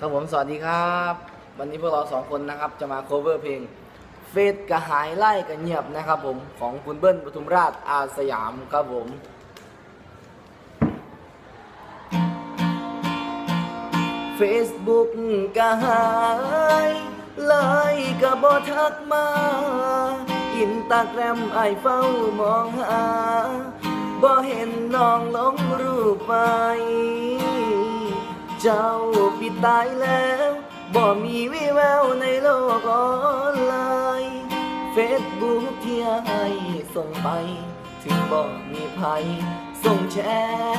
ครับผมสวัสดีครับ วันนี้พวกเราสองคนนะครับจะมา cover เพลงเฟสกระหายไล่กระเงียบนะครับผมของคุณเบิ้ลปทุมราชอาสยามครับผม Facebook ก็หายไลน์ก็บ่ทักมาอินตาแกรมไอเฝ้ามองหาบ่เห็นน้องลงรูปไป จ้าปิดตายแล้ว บ่มีวิแววในโลกออนไลน์เฟซบุ๊กที่ให้ส่งไป ถึงบ่มีภัย ส่งแช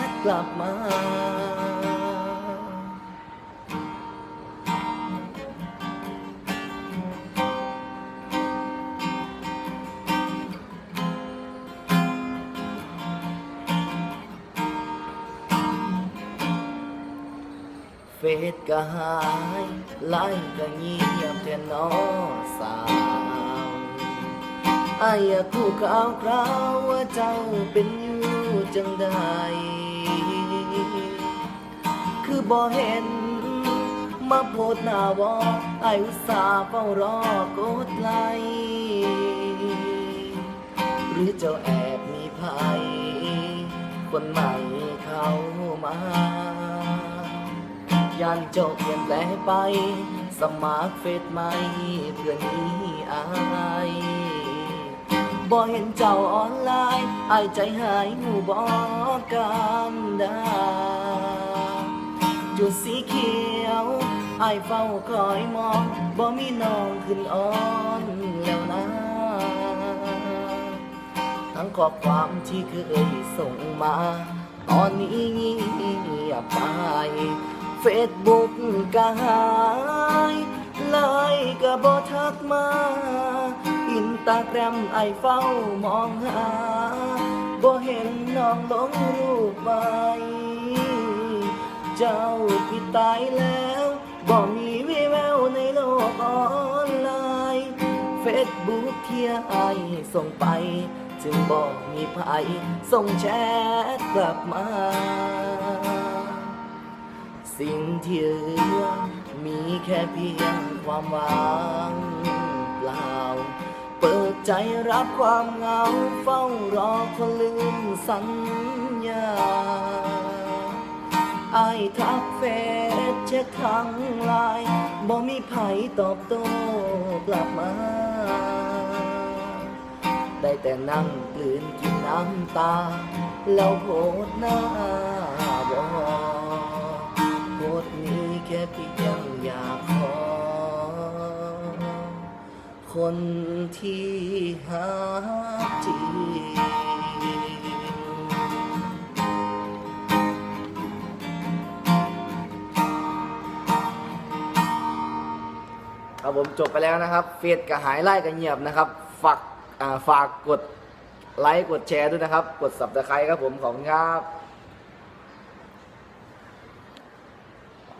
ทกลับมา เฟซก็หายไลน์ก็เงียบแทนน้อสาวอายอยากคู่ข่าวคราวว่าเจ้าเป็นอยู่จังใด คือบ่เห็น มาโพดหน้าวอไอายอุตส่าห์เฝ้ารอกดไลหรือเจ้าแอบมีภัย คนใหม่เข้ามา ยันเจ้าเปลี่ยนแปลงไป สมัครเฟซใหม่เพื่อนนี้อายบ่เห็นเจ้าออนไลน์อายใจหายหูบอกกันดาจุดสีเขียวอายเฝ้าคอยมองบ่มีน้องขึ้นอ่อนแล้วนะ ทั้งข้อความที่เคยส่งมา ตอนนี้เงียบไป เฟซบุ๊กก็หายไลน์ก็บ่ทักมา อินตาแกรมไอเฝ้ามองหาบ่เห็นน้องลงรูปไปเจ้าพี่ตายแล้วบ่มีวิแววในโลกออนไลน์เฟซบุ๊กเที่ไอส่งไป จึงบอกมีภัยส่งแชทกลับมา สิ่งที่เหลือมีแค่เพียงความหวังเปล่า เปิดใจรับความเหงาเฝ้ารอคนลืมสัญญาไอทักเฟซเช็คทางไลน์บ่มีไผตอบโต้กลับมา ได้แต่นั่งกลืนกินน้ำตา แล้วโพดหน้า คนที่หาจริงครับผมจบไปแล้วนะครับ เฟซก็หายไล่ก็เงียบนะครับ ฝากฝากกดไลค์กดแชร์ด้วยนะครับ กดสับตะไคร้ครับผมขอบคุณครับ